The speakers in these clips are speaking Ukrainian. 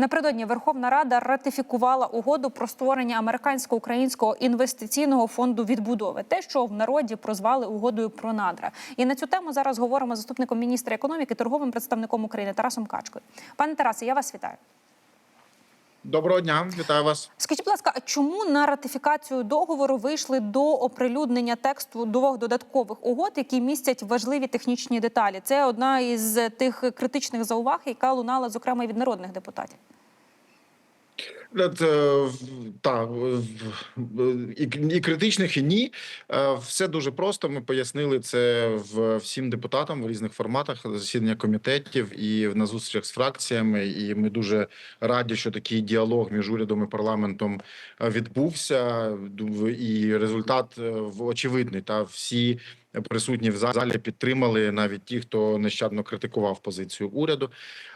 Напередодні Верховна Рада ратифікувала угоду про створення американсько-українського інвестиційного фонду відбудови, те, що в народі прозвали угодою про надра. І на цю тему зараз говоримо з заступником міністра економіки, торговим представником України Тарасом Качкою. Пане Тарасе, я вас вітаю. Доброго дня, вітаю вас. Скажіть, будь ласка, а чому на ратифікацію договору вийшли до оприлюднення тексту двох додаткових угод, які містять важливі технічні деталі? Це одна із тих критичних зауваг, яка лунала зокрема і від народних депутатів. Так, і, критичних, і ні. Е, Все дуже просто. Ми пояснили це всім депутатам в різних форматах засідання комітетів і на зустрічах з фракціями. І ми дуже раді, що такий діалог між урядом і парламентом е, відбувся. І результат е, очевидний. Та всі присутні в залі підтримали навіть ті, хто нещадно критикував позицію уряду.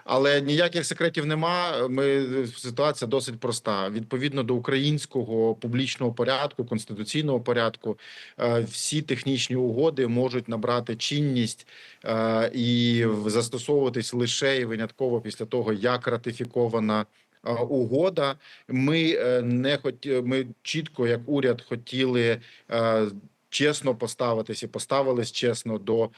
Але ніяких секретів нема. Ми ситуація досить проста. Відповідно до українського публічного порядку, конституційного порядку, е, всі технічні угоди можуть набрати чинність е, і застосовуватись лише і винятково після того, як ратифікована. е, Угода, ми не хоті... ми чітко, як уряд, хотіли чесно поставитись і поставились чесно до е,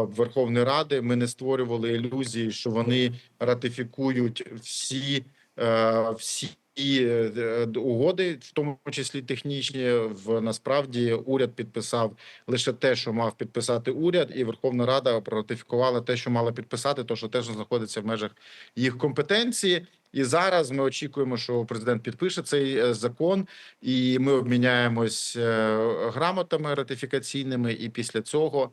Верховної Ради. Ми не створювали ілюзії, що вони ратифікують всі, е, всі е, е, угоди, в тому числі технічні. В насправді уряд підписав лише те, що мав підписати уряд, і Верховна Рада проратифікувала те, що мала підписати, то що теж знаходиться в межах їх компетенції. І зараз ми очікуємо, що президент підпише цей е, закон, і ми обміняємось е, грамотами ратифікаційними. І після цього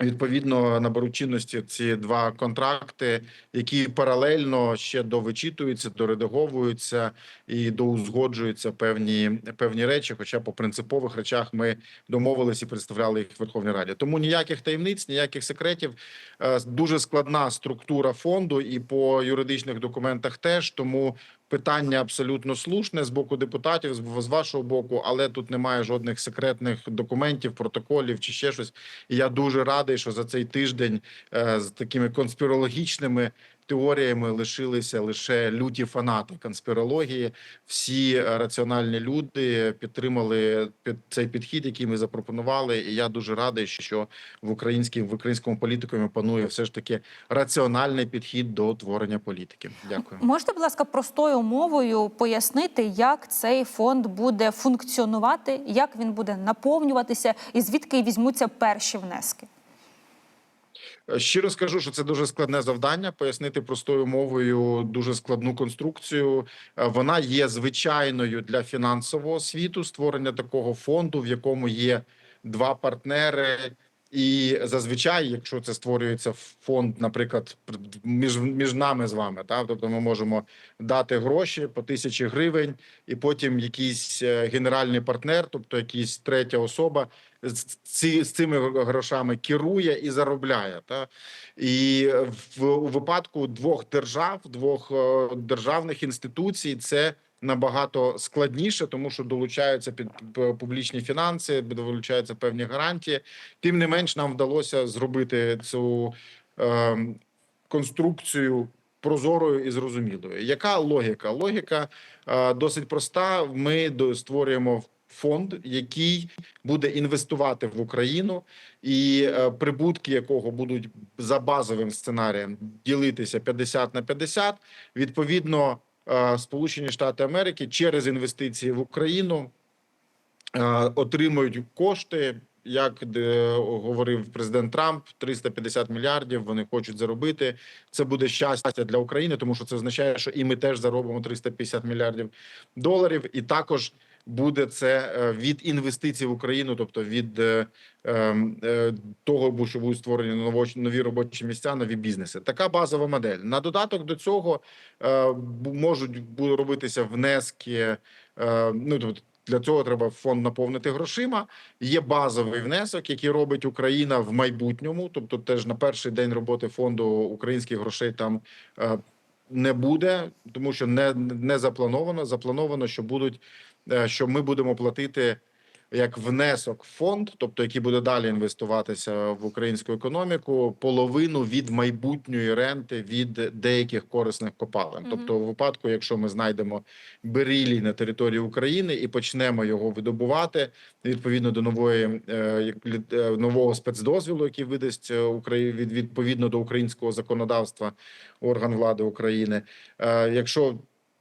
відповідно наберуть чинності ці два контракти, які паралельно ще довичитуються, доредаговуються і доузгоджуються певні певні речі. Хоча по принципових речах ми домовились і представляли їх в Верховній Раді. Тому ніяких таємниць, ніяких секретів. Е, Дуже складна структура фонду, і по юридичних документах теж тому. Питання абсолютно слушне з боку депутатів, з вашого боку, але тут немає жодних секретних документів, протоколів чи ще щось. І я дуже радий, що за цей тиждень е, з такими конспірологічними теоріями лишилися лише люті фанати конспірології. Всі е, раціональні люди підтримали під цей підхід, який ми запропонували. І я дуже радий, що в українській в українському політикумі панує все ж таки раціональний підхід до творення політики. Дякую. Можете, будь ласка, простою мовою пояснити, як цей фонд буде функціонувати, як він буде наповнюватися, і звідки візьмуться перші внески? Щиро скажу, що це дуже складне завдання. Пояснити простою мовою дуже складну конструкцію. Е, Вона є звичайною для фінансового світу створення такого фонду, в якому є два партнери. І зазвичай, якщо це створюється фонд, наприклад, між між нами з вами, так тобто ми можемо дати гроші по тисячі гривень, і потім якийсь е, генеральний партнер, тобто якийсь третя особа, ці з цими грошами керує і заробляє. Та і в у випадку двох держав, двох е, державних інституцій, це набагато складніше, тому що долучаються під публічні фінанси, долучаються певні гарантії. Тим не менш, нам вдалося зробити цю е, конструкцію. Прозорою і зрозумілою. Яка логіка? Логіка е, досить проста. Ми до- створюємо фонд, який буде інвестувати в Україну, і е, прибутки якого будуть за базовим сценарієм ділитися 50 на 50. Відповідно, Сполучені Штати Америки через інвестиції в Україну е, отримують кошти. Як говорив президент Трамп, 350 мільярдів вони хочуть заробити. Це буде щастя для України, тому що це означає, що і ми теж заробимо 350 мільярдів доларів, і також буде це е, від інвестицій в Україну, тобто від е, ем, е, того, що будуть створені ново- нові робочі місця, нові бізнеси. Така базова модель. На додаток до цього е, можуть робитися внески. е, Ну тобто для цього треба фонд наповнити грошима. Є базовий внесок, який робить Україна в майбутньому. Тобто, теж на перший день роботи фонду українських грошей там не буде, тому що не, не заплановано. Заплановано, що будуть, що ми будемо платити як внесок в фонд, тобто який буде далі інвестуватися в українську економіку, половину від майбутньої ренти від деяких корисних копалин. Мгм. Тобто, у випадку, якщо ми знайдемо берилій на території України і почнемо його видобувати відповідно до нової е, е, нового спецдозвілу, який видасть е, від відповідно до українського законодавства орган влади України. Е, Якщо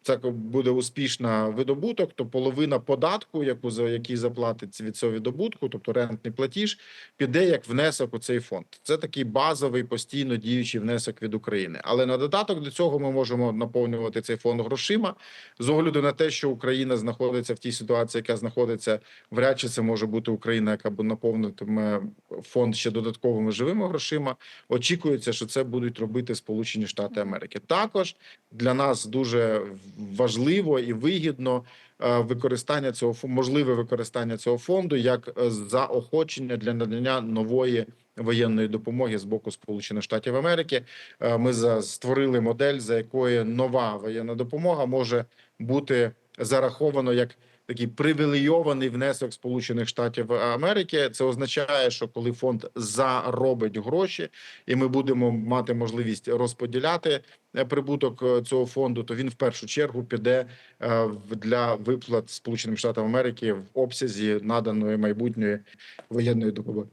це буде успішна видобуток, то половина податку, яку за який заплатить від цього видобутку, тобто рентний платіж, піде як внесок у цей фонд. Це такий базовий постійно діючий внесок від України. Але на додаток до цього ми можемо наповнювати цей фонд грошима з огляду на те, що Україна знаходиться в тій ситуації, яка знаходиться вряд чи це може бути Україна, яка б наповнитиме фонд ще додатковими живими грошима. Очікується, що це будуть робити Сполучені Штати Америки. Також для нас дуже важливо і вигідно е, використання цього можливе використання цього фонду як е, заохочення для надання нової воєнної допомоги з боку Сполучених Штатів Америки. Е, Ми створили модель, за якою нова воєнна допомога може бути зараховано як такий привілейований внесок Сполучених Штатів Америки. Це означає, що коли фонд заробить гроші, і ми будемо мати можливість розподіляти е, прибуток е, цього фонду, то він в першу чергу піде е, для виплат Сполученим Штатам Америки в обсязі наданої майбутньої воєнної допомоги.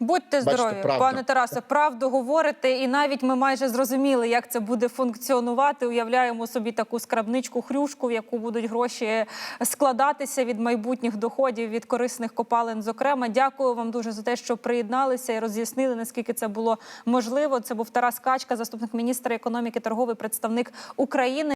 Будьте Бачите, здорові, правда. пане Тарасе. Правду говорите, і навіть ми майже зрозуміли, як це буде функціонувати. Уявляємо собі таку скрабничку, хрюшку, в яку будуть гроші складатися від майбутніх доходів від корисних копалин. Зокрема, дякую вам дуже за те, що приєдналися і роз'яснили, наскільки це було можливо. Це був Тарас Качка, заступник міністра економіки, торговий представник України.